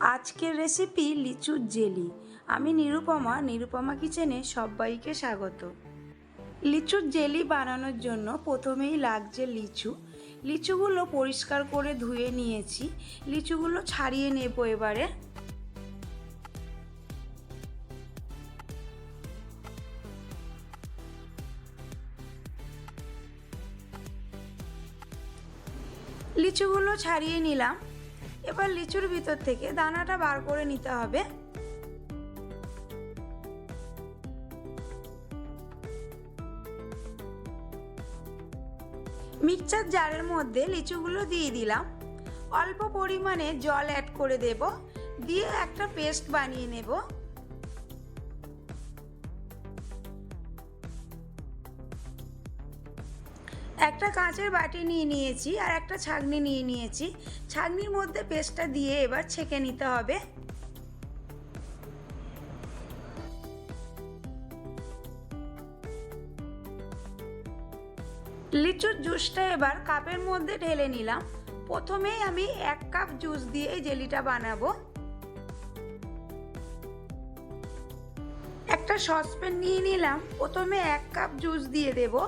আজকের রেসিপি লিচুর জেলি। আমি নিরুপমা নিরুপমা কিচেনে সবাইকে স্বাগত। লিচুর জেলি বানানোর জন্য প্রথমেই লাগছে লিচু। লিচুগুলো পরিষ্কার করে ধুয়ে নিয়েছি। লিচুগুলো ছাড়িয়ে নেব এবারে। লিচুগুলো ছাড়িয়ে নিলাম। এবার লিচুর ভিতর থেকে দানাটা বার করে নিতে হবে। মিক্সচার জারের মধ্যে লিচুগুলো দিয়ে দিলাম। অল্প পরিমাণে জল অ্যাড করে দেব। দিয়ে একটা পেস্ট বানিয়ে নেব। একটা কাঁচের বাটি নিয়ে নিয়েছি আর একটা ছাগনি নিয়ে নিয়েছি। ছাগনির মধ্যে পেস্টটা দিয়ে এবার ছেঁকে নিতে হবে। লিচুর জুসটা এবার কাপের মধ্যে ঢেলে নিলাম। প্রথমেই আমি এক কাপ জুস দিয়ে জেলিটা বানাবো। একটা সসপ্যান নিয়ে নিলাম। প্রথমে এক কাপ জুস দিয়ে দেবো।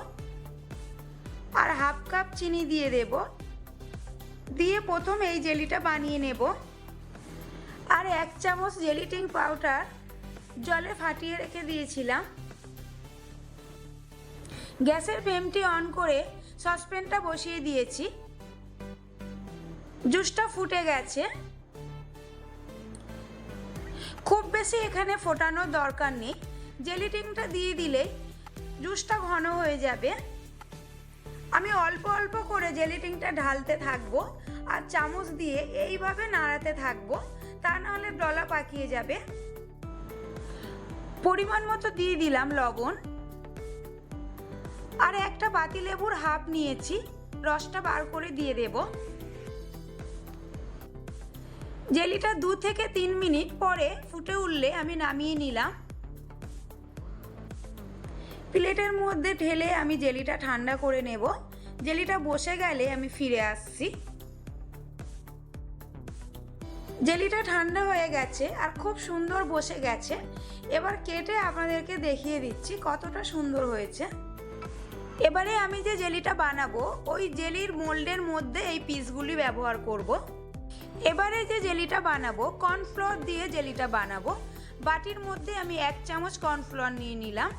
আর হাফ কাপ চিনি দিয়ে দেব। দিয়ে প্রথম এই জেলিটা বানিয়ে নেব। আর এক চামচ জেলিটিং পাউডার জলে ফাটিয়ে রেখে দিয়েছিলাম। গ্যাসের ফ্লেমটি অন করে সসপ্যানটা বসিয়ে দিয়েছি। জুসটা ফুটে গেছে। খুব বেশি এখানে ফোটানোর দরকার নেই। জেলিটিংটা দিয়ে দিলেই জুসটা ঘন হয়ে যাবে। আমি অল্প অল্প করে জেলিটিংটা ঢালতে থাকব আর চামচ দিয়ে এইভাবে নাড়াতে থাকব। তা নাহলে ডলা পাকিয়ে যাবে। পরিমাণ মতো দিয়ে দিলাম লবণ। আর একটা বাতি লেবুর হাফ নিয়েছি। রসটা বার করে দিয়ে দেব। জেলিটা দু থেকে তিন মিনিট পরে ফুটে উঠলে আমি নামিয়ে নিলাম। প্লেটের মধ্যে ঢেলে আমি জেলিটা ঠান্ডা করে নেব। জেলিটা বসে গেলে আমি ফিরে আসছি। জেলিটা ঠান্ডা হয়ে গেছে আর খুব সুন্দর বসে গেছে। এবার কেটে আপনাদেরকে দেখিয়ে দিচ্ছি কতটা সুন্দর হয়েছে। এবারে আমি যে জেলিটা বানাবো, ওই জেলির মোল্ডের মধ্যে এই পিসগুলি ব্যবহার করব। এবারে যে জেলিটা বানাবো, কর্নফ্লোর দিয়ে জেলিটা বানাবো। বাটির মধ্যে আমি এক চামচ কর্নফ্লোর নিয়ে নিলাম।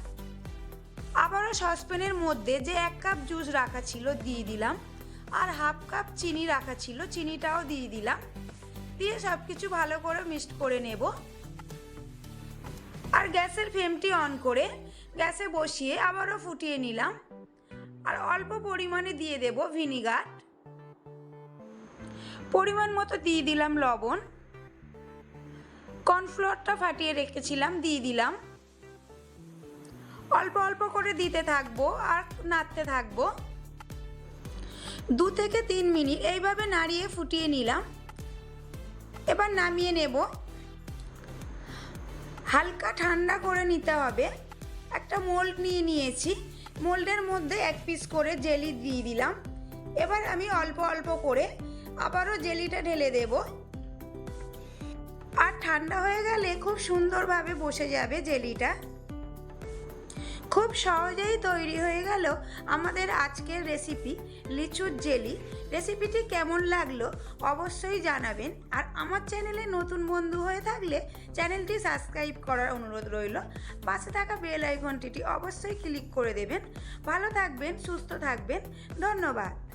আবারও সসপ্যানের মধ্যে যে এক কাপ জুস রাখা ছিল দিয়ে দিলাম, আর হাফ কাপ চিনি রাখা ছিল, চিনিটাও দিয়ে দিলাম। দিয়ে সব কিছু ভালো করে মিক্সড করে নেব। আর গ্যাসের ফ্লেমটি অন করে গ্যাসে বসিয়ে আবারও ফুটিয়ে নিলাম। আর অল্প পরিমাণে দিয়ে দেব ভিনিগার। পরিমাণ মতো দিয়ে দিলাম লবণ। কর্নফ্লোরটা ফাটিয়ে রেখেছিলাম, দিয়ে দিলাম। অল্প অল্প করে দিতে থাকব আর নাড়তে থাকব। দু থেকে তিন মিনিট এইভাবে নাড়িয়ে ফুটিয়ে নিলাম। এবার নামিয়ে নেব। হালকা ঠান্ডা করে নিতে হবে। একটা মোল্ড নিয়ে নিয়েছি। মোল্ডের মধ্যে এক পিস করে জেলি দিয়ে দিলাম। এবার আমি অল্প অল্প করে আবারও জেলিটা ঢেলে দেব। আর ঠান্ডা হয়ে গেলে খুব সুন্দরভাবে বসে যাবে জেলিটা। খুব সহজেই তৈরি হয়ে গেল আমাদের আজকের রেসিপি লিচুর জেলি রেসিপিটি কেমন লাগল অবশ্যই জানাবেন। আর আমার চ্যানেলে নতুন বন্ধু হয়ে থাকলে চ্যানেলটি সাবস্ক্রাইব করার অনুরোধ রইল। পাশে থাকা বেল আইকনটিটি অবশ্যই ক্লিক করে দেবেন। ভালো থাকবেন, সুস্থ থাকবেন। ধন্যবাদ।